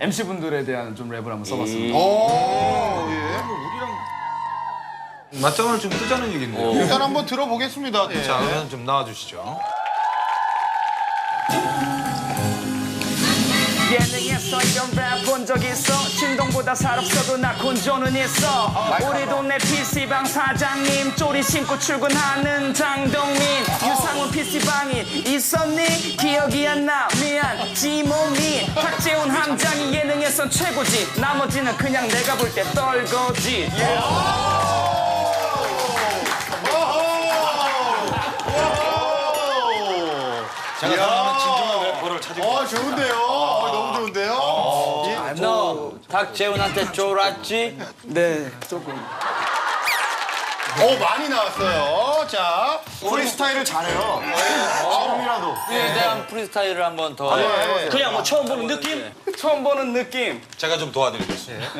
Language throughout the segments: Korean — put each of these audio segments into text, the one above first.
MC 분들에 대한 좀 랩을 한번 써봤습니다. 오, 예. 맞짱을 좀 뜨자는 얘긴데요. 일단 한번 들어보겠습니다. 예. 자, 그러면 좀 나와주시죠. 진동보다 살 없어도 나 건조는 있어 우리 동네 PC방 사장님 쪼리 신고 출근하는 장동민 유상훈 PC방이 있었니? 기억이 안 나 미안 지몸이 탁재훈 함장이 예능에선 최고지 나머지는 그냥 내가 볼 때 떨거지 제가 사랑하는 진정한 래퍼를 찾은 어, 좋은데요. 어, 너무 좋은데요. 탁재훈한테 쫄았지? 네 조금 오, 많이 나왔어요. 자, 프리스타일을 잘해요. 지금이라도. 그에 대한 프리스타일을 한 번 더. 그냥 뭐 처음 보는 느낌? 처음 보는 느낌 제가 좀 도와드리겠습니다.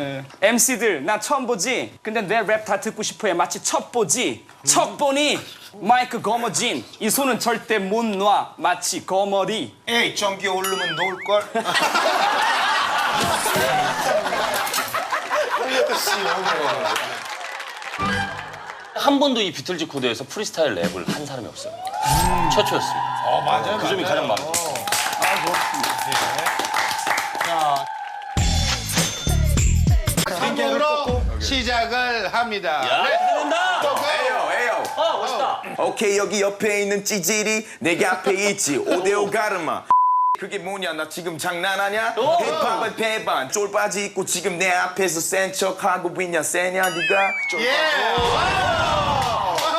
MC들 나 처음 보지 근데 내 랩 다 듣고 싶어해 마치 첫 보지 첫 보니 마이크 거머진 이 손은 절대 못 놔 마치 거머리 에이, 전기 오르면 놓을걸? 한 번도 이 비틀즈 코드에서 프리스타일 랩을 한 사람이 없어요. 최초였습니다. 어, 맞아요. 그 점이 가장 마음에 들어요. 한국으로 시작을 합니다. 네. 된다! 에요 에요 어, 멋있다. 오케이 여기 옆에 있는 찌질이 내게 앞에 있지 오데오 가르마 그게 뭐냐? 나 지금 장난하냐? 힙합의 배반. 쫄바지 입고 지금 내 앞에서 센 척하고 있냐? 세냐 니가? 예. 와우. 와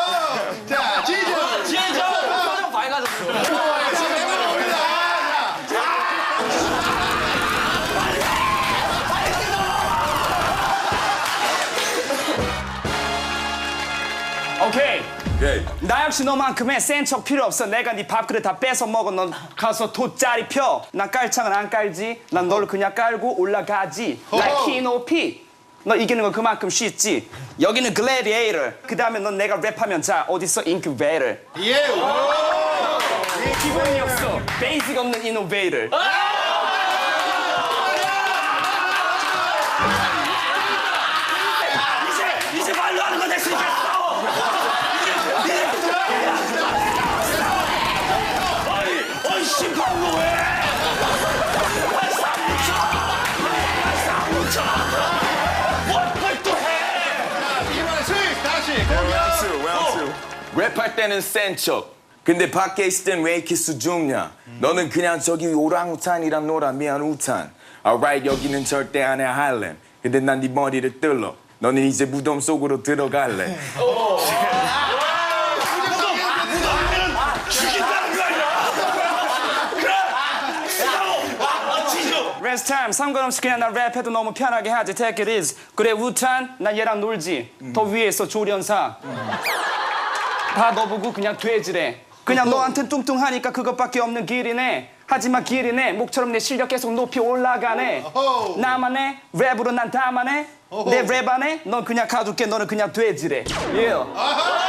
오케이. 오케이. 나 역시 너만큼의 센 척 필요 없어. 내가 네 밥그릇 다 뺏어 먹어. 넌 가서 돗자리 펴 난 깔창은 안 깔지. 난널 그냥 깔고 올라가지. like 키높이. 너 이기는 건 그만큼 쉽지. 여기는 글래디에이터. 그 다음에 넌 내가 랩하면 자 어딨어 인큐베이터? 예. 오. 기본이 없어. 베이직 없는 이노베이터 이제, 이제 말로 하는 거 됐으니까 싸워! 아니, 어이, 심판 거 왜? 왜 싸움쳐? 왜 싸움쳐? 뭘 또 해? 이번 수익 다시 웨어츠 공격. 웨어츠 랩할 때는 센 척 근데 밖에 있을 땐 왜 이렇게 수줍냐? 너는 그냥 저기 오랑우탄이랑 놀아 미안 우탄. Alright 여기는 절대 안해 할렘 근데 난 네 머리를 뜰러 너는 이제 무덤 속으로 들어갈래 죽인다는 거 아니야? 그래! 싸워! 아, 레스트 타임 상관없이 그냥 나 랩해도 너무 편하게 하지. Take it easy. 그래 우탄 난 얘랑 놀지. 더 위에 있어 조련사. 다 너보고 그냥 돼지래. 그냥 너한텐 뚱뚱하니까 그것밖에 없는 길이네. 하지만 길이네. 목처럼 내 실력 계속 높이 올라가네. 나만해 랩으로 난 다만해 내 랩 안에 넌 그냥 가둘게. 너는 그냥 돼지래. Yeah. 아하.